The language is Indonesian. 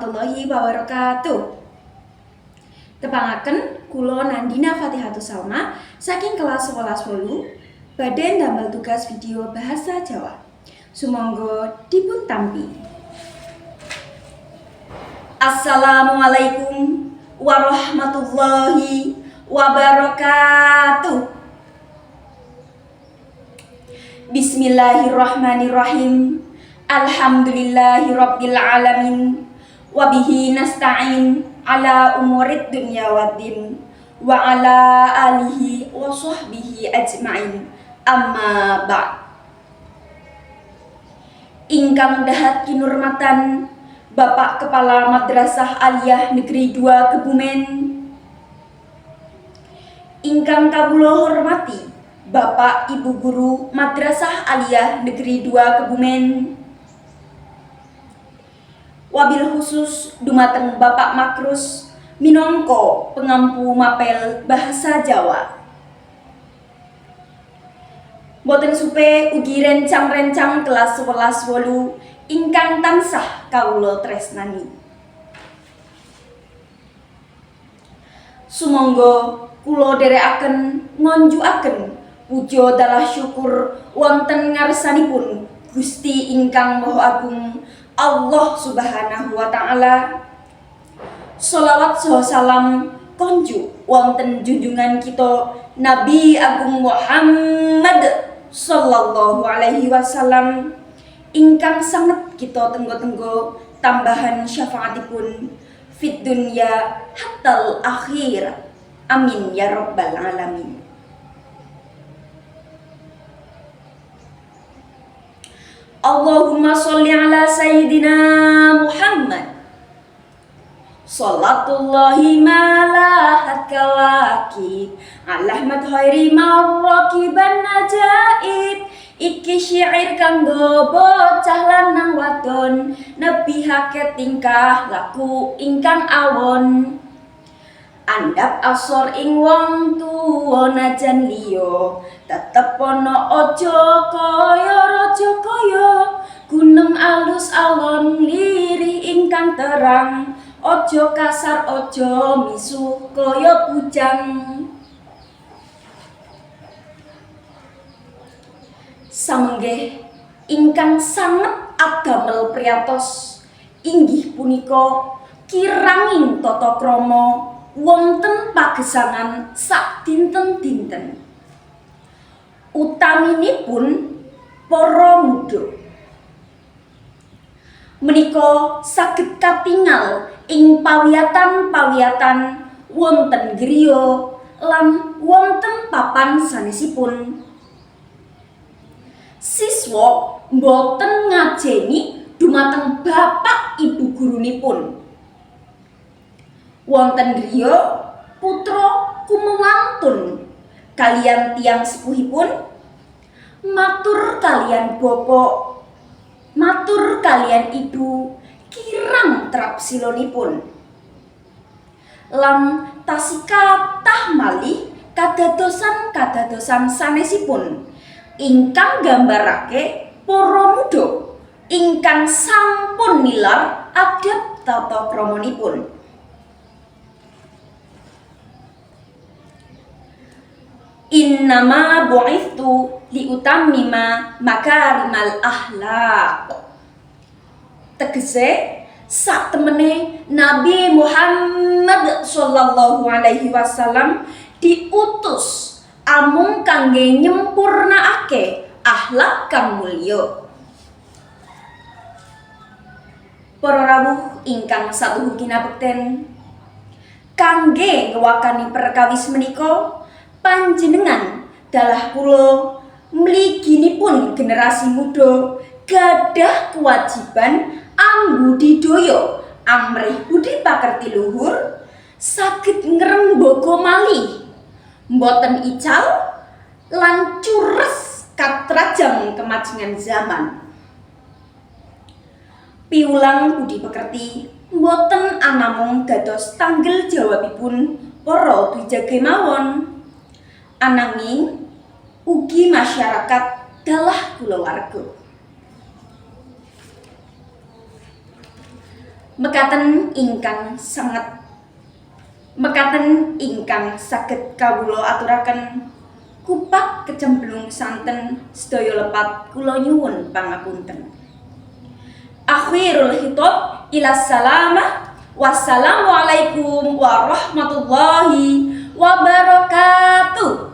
warahmatullahi wabarakatuh. Tepangaken kula Nandina Fatihatus Salma saking kelas 11 wolu Badan damel tugas video bahasa Jawa. Sumangga dipun tampi. Assalamualaikum warahmatullahi wabarakatuh. Bismillahirrahmanirrahim. Alhamdulillahirabbil alamin. Wabihi nasta'in ala umurid dunya waddin wa ala alihi wa sahbihi ajma'in. Amma ba'd. Ingkang dahat kinurmatan Bapak Kepala Madrasah Aliyah Negeri 2 Kebumen. Ingkang kawula hormati Bapak Ibu Guru Madrasah Aliyah Negeri 2 Kebumen wabil khusus dumateng Bapak Makrus minongko pengampu mapel bahasa Jawa. Boten supe ugi rencang-rencang kelas 11 wolu ingkang tansah kawula tresnani. Sumangga kula dherekaken ngonjuaken puja dalah syukur wonten ngarsanipun Gusti ingkang Maha Agung Allah Subhanahu wa taala. Sholawat salam konju wonten junjungan kita Nabi Agung Muhammad sallallahu alaihi wasallam ingkang sangat kita tenggo-tenggo tambahan syafaatipun fit dunya hatal akhir. Amin ya rabbal alamin. Allahumma sholli ala sayyidina Muhammad. Salatullahi malahat kawakib Alahmat khairi marrakiban najaib. Iki syair kanggo bocah lanang wadon. Nebihake tingkah laku ingkang awon andap asor ing wong tuwa najan liya. Tetep ana aja kaya raja kaya. Gunem alus alon lirih ingkang terang. Aja kasar aja misuh kaya bujang. Samenggih ingkang sanget agamel priatos. Inggih punika kiranging tata krama wonten pagesangan sak dinten-dinten. Utaminipun para muda. Menika saged katingal ing pawiyatan-pawiyatan wonten griya lan wonten papan sanesipun. Siswa mboten ngajeni dumateng bapak ibu gurunipun. Wonten griya putra kumewantun kalian tiang sepuhipun? Matur kalian bapak matur kalian ibu kirang trap silonipun. Lan tasikatah malih kadadosan kadadosan sanesipun. Ingkang gambarake para muda. Ingkang sampun nilar adab tata kramanipun Innama bu'ithtu liutammima makarimal ahlak. Tegese sak temene Nabi Muhammad sallallahu alaihi wasallam diutus amung kangge nyempurnaake akhlak kang mulya. Para rawuh ingkang satuhu kinabekten kangge ngewakani perkawis menika panjenengan dalah kula mliginipun generasi muda gadah kewajiban ambudidaya amrih budi pakerti luhur saged ngrembaga malih mboten ical lan cures katrajang kemajengan zaman. Piulang budi pekerti mboten anamung dados tanggel jawabipun para bijake mawon ananging ugi masyarakat dalah kulawarga. mekaten ingkang sangat mekaten ingkang saged kawula aturaken kupak kecemplung santen sedaya lepat kula nyuwun pangapunten. Akhirul hitop ila salamah. Wassalamualaikum warahmatullahi wabarakatuh